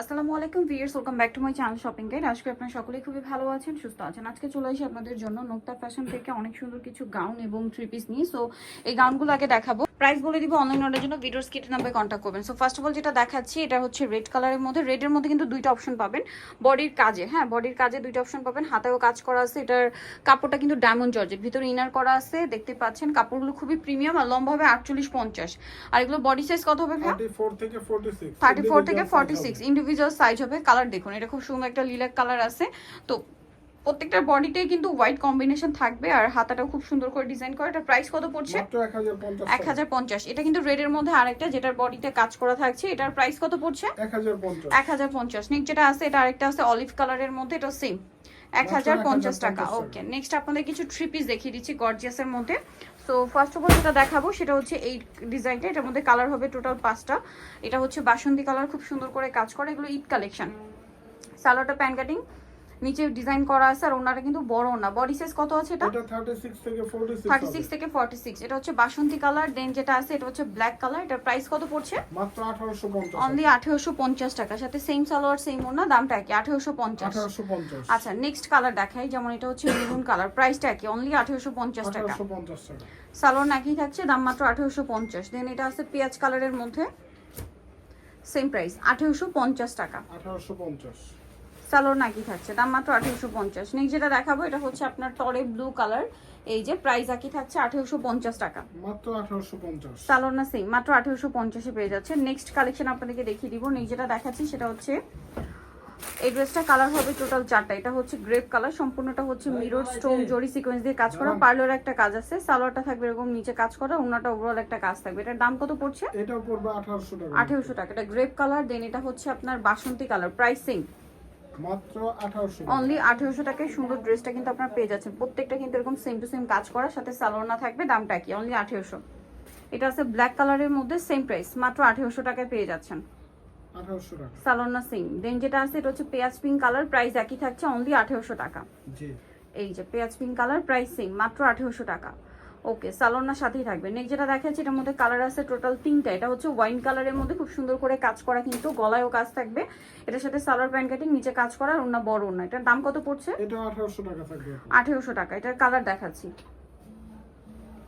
আসসালামু আলাইকুম viewers welcome back to my channel shopping guide. আজকে আপনারা সকলেই খুবই ভালো আছেন, সুস্থ আছেন। আজকে চলে আসি আপনাদের জন্য নোক্তা ফ্যাশন থেকে অনেক সুন্দর কিছু গাউন এবং থ্রি পিস নিয়ে। সো এই গাউনগুলো আগে দেখাবো। প্রাইস বলে দিব অনলাইন অর্ডারের জন্য ভিডিওর স্কিট নাম্বারে কন্ট্যাক্ট করবেন। সো ফার্স্ট অফ অল যেটা দেখাচ্ছি এটা হচ্ছে রেড কালারের মধ্যে। রেডের মধ্যে কিন্তু দুইটা অপশন পাবেন। বডির কাজে হ্যাঁ বডির কাজে দুইটা অপশন পাবেন। হাতেও কাজ করা আছে। এটার কাপড়টা কিন্তু ডায়মন্ড জর্জের ভিতরে ইনার করা আছে দেখতে পাচ্ছেন। কাপড়গুলো খুবই প্রিমিয়াম আর লম্বা হবে আটচল্লিশ পঞ্চাশ। আর এগুলো বডি সাইজ কত হবে ভাইয়া? 34 থেকে 46 থার্টি ফোর থেকে ফর্টি সিক্স। ইন্ডিভিজুয়াল সাইজ হবে। কালার দেখুন এটা খুব সুন্দর একটা লিলাক কালার আছে। তো প্রত্যেকটার বডিতেই কিন্তু হোয়াইট কম্বিনেশন থাকবে আর হাতাটাও খুব সুন্দর করে ডিজাইন করে। এটা প্রাইস কত পড়ছে? মাত্র 1050 এক হাজার পঞ্চাশ। এটা কিন্তু রেডের মধ্যে আরেকটা যেটার বডিতে কাজ করা থাকছে এটার প্রাইস কত পড়ছে? 1050 এক হাজার পঞ্চাশ। নেক্সট যেটা আছে এটা আরেকটা আছে অলিভ কালারের মধ্যে এটা সেম এক হাজার পঞ্চাশ টাকা। ওকে নেক্সট আপনাদের কিছু থ্রি পিস দেখিয়ে দিচ্ছি গর্জিয়াসের মধ্যে। সো ফার্স্ট অফ অল যেটা দেখাবো সেটা হচ্ছে এই ডিজাইনটা এটার মধ্যে কালার হবে টোটাল পাঁচটা। এটা হচ্ছে বাসন্তী কালার খুব সুন্দর করে কাজ করে। এগুলো ঈদ কালেকশন সালোয়ারটা প্যান কাটিং নিচে ডিজাইন করা আছে আর ওনারা কিন্তু বড় না। বডি সাইজ কত আছে এটা? এটা 36 থেকে 46 থার্টি হবে। সিক্স থেকে ফর্টি সিক্স এটা হচ্ছে বাসন্তী কালার দেন যেটা আছে এটা হচ্ছে ব্ল্যাক কালার এটার প্রাইস কত পড়ছে? মাত্র 1850 অনলি আঠেরোশো পঞ্চাশ টাকা। সাথে সেম সালোয়ার সেম ওনা দামটা কি আঠেরোশো পঞ্চাশ। 1850 আচ্ছা নেক্সট কালার দেখাই। যেমন এটা হচ্ছে মেরুন কালার প্রাইসটা কি অনলি আঠেরোশো পঞ্চাশ টাকা। 1850 টাকা। সালোয়ার নাকি থাকছে দাম মাত্র আঠেরোশো পঞ্চাশ। দেন এটা আছে পেঁয়াজ কালারের মধ্যে। সেম প্রাইস আঠেরোশো পঞ্চাশ টাকা। 1850 সালোয়ার নাকি থাকছে? দাম মাত্র আঠেরোশো পঞ্চাশ। নেক্সট যেটা দেখাবো এটা হচ্ছে আপনার টরে ব্লু কালার এই যে প্রাইস একই থাকছে আঠেরোশো পঞ্চাশ টাকা। মাত্র 1850 সালোয়ার না সেম মাত্র আঠেরোশো পঞ্চাশে পেয়ে যাচ্ছে নেক্সট কালেকশন আপনাদেরকে দেখিয়ে দিব। নেক্সট যেটা দেখাচ্ছি সেটা হচ্ছে এই ড্রেসটা কালার হবে টোটাল চারটা। এটা হচ্ছে গ্রেপ কালার সম্পূর্ণটা হচ্ছে মিরর স্টোন জরি সিকোয়েন্স দিয়ে কাজ করা। পার্লার একটা কাজ আছে। সালোয়ারটা থাকবে এরকম নিচে কাজ করা অন্যটা ওভারঅল একটা কাজ থাকবে। এটার দাম কত পড়ছে? এটাও পড়বে 1800 টাকা। আঠেরোশো টাকা। এটা গ্রেপ কালার দেন এটা হচ্ছে আপনার বাসন্তী কালার প্রাইসিং মাত্র 1800 অনলি আঠেরোশো টাকায় সুন্দর ড্রেসটা কিন্তু আপনারা পেয়ে যাচ্ছেন। প্রত্যেকটা কিন্তু এরকম সেম টু সেম কাজ করা সাথে সালোয়ার থাকবে দামটা কি অনলি আঠেরোশো। এটা আছে ব্ল্যাক কালারের মধ্যে সেম প্রাইস মাত্র আঠেরোশো টাকায় পেয়ে যাচ্ছেন। 1800 টাকা। সালোয়ার না সেম দেন যেটা আছে এটা হচ্ছে পেঁয়াজ পিঙ্ক কালার প্রাইস একই থাকছে অনলি আঠেরোশো টাকা। জি। এই যে পেঁয়াজ পিঙ্ক কালার প্রাইস সেম মাত্র আঠেরোশো টাকা। ওকে সালোনার সাথেই থাকবে। নেক্সট যেটা দেখাচ্ছি এটার মধ্যে কালার আছে টোটাল তিনটা। এটা হচ্ছে ওয়াইন কালারের মধ্যে খুব সুন্দর করে কাজ করা কিন্তু গলায়ও কাজ থাকবে। এটার সাথে সালোয়ার প্যান্ট কাটিং নিচে কাজ করা আর ওনা বড় ওনা এটার দাম কত পড়ছে? এটা 1800 টাকা থাকবে আঠেরোশো টাকা। এটার কালার দেখাচ্ছি।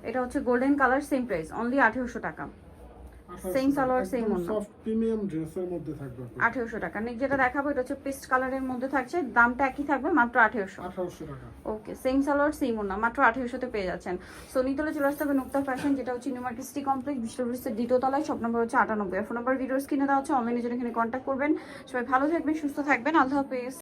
এটা হচ্ছে golden colour same price only আঠেরোশো টাকা। Same সালোয়ার, ওড়না। সফট প্রিমিয়াম ড্রেসের মধ্যে থাকবে আঠেরোশো টাকা। নেক্সট যেটা দেখাবো এটা হচ্ছে পেস্ট কালারের মধ্যে থাকছে। দামটা একই থাকবে মাত্র আঠেরোশো। 1800 টাকা। ওকে সেম সালোয়ার সেম মাত্র আঠেরোশোতে পেয়ে যাচ্ছেন। সো নিতলে চলে আসতে হবে নুক্তা ফ্যাশন যেটা হচ্ছে নিউ মার্কেট সিটি কমপ্লেক্স বিশ্ববিদ্যালয়ের দ্বিতীয় তলায় সব নম্বর হচ্ছে আটানব্বই। ফোন নাম্বার ভিডিওস কিনে দেওয়া হচ্ছে অনলাইনে জন্য এখানে কন্ট্যাক্ট করবেন। সবাই ভালো থাকবেন সুস্থ থাকবেন। আল্লাহ হাফেজ।